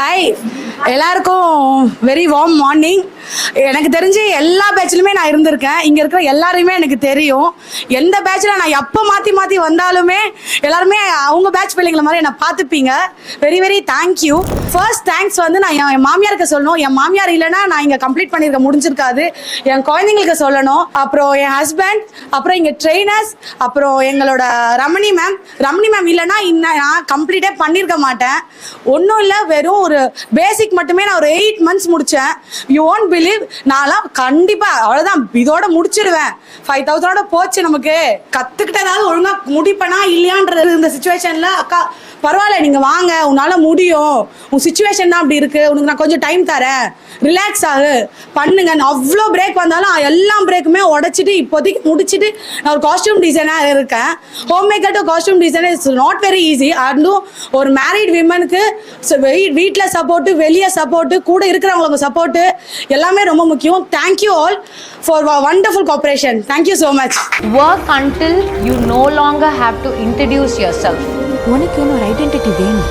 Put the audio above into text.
Hi எல்லாருக்கும் very warm morning எனக்கு தெரிஞ்சு எல்லா பேட்ச்லையுமே நான் இருந்திருக்கேன். இங்கே இருக்கிற எல்லாருமே எனக்கு தெரியும். எந்த பேட்சில் நான் எப்போ மாற்றி மாற்றி வந்தாலுமே எல்லாருமே அவங்க பேட்ச் பிள்ளைங்கள மாதிரி என்னை பார்த்துப்பீங்க. Very very thank you first thanks வந்து நான் என் மாமியாருக்கு சொல்லணும். என் மாமியார் இல்லைன்னா நான் இங்கே கம்ப்ளீட் பண்ணியிருக்க முடிஞ்சிருக்காது. என் குழந்தைங்களுக்கு சொல்லணும். அப்புறம் என் ஹஸ்பண்ட் அப்புறம் இங்கே ட்ரெயினர்ஸ் அப்புறம் எங்களோட ரமணி மேம் ரமணி மேம் இல்லைன்னா இன்னும் நான் கம்ப்ளீட்டே பண்ணியிருக்க மாட்டேன். ஒன்றும் இல்லை வெறும் ஒரு பேசிக் மட்டுமே நான் ஒரு எயிட் மந்த்ஸ் முடித்தேன் யூ ஓன்ட் பிலீவ் நான்லாம் கண்டிப்பாக அவ்வளோதான் இதோட முடிச்சிடுவேன் ஃபைவ் தௌசண்டோட போச்சு நமக்கு. கற்றுக்கிட்டதாவது ஒழுங்காக முடிப்பேனா இல்லையான்றது இந்த சுச்சுவேஷனில் அக்கா பரவாயில்ல நீங்கள் வாங்க. உன்னால் முடியும். உன் சுச்சுவேஷன் தான் அப்படி இருக்குது உனக்கு நான் கொஞ்சம் டைம் தரேன். ரிலாக்ஸ் ஆகு. பண்ணுங்க. நான் அவ்வளோ பிரேக் வந்தாலும் எல்லா பிரேக்குமே உடச்சிட்டு இப்போதைக்கு முடிச்சுட்டு நான் ஒரு காஸ்டியூம் டிசைனாக இருக்கேன். Home maker to costume design is not very easy அதுவும் ஒரு மேரிட் விமனுக்கு வீட்டில் சப்போர்ட்டு வெளியே சப்போர்ட்டு கூட இருக்கிறவங்களுக்கு சப்போர்ட்டு எல்லாமே ரொம்ப முக்கியம். Thank you all for wonderful cooperation thank you so much Work until you no longer have to introduce yourself. உனக்கு இன்னொரு ஐடென்டிட்டி வேணும்.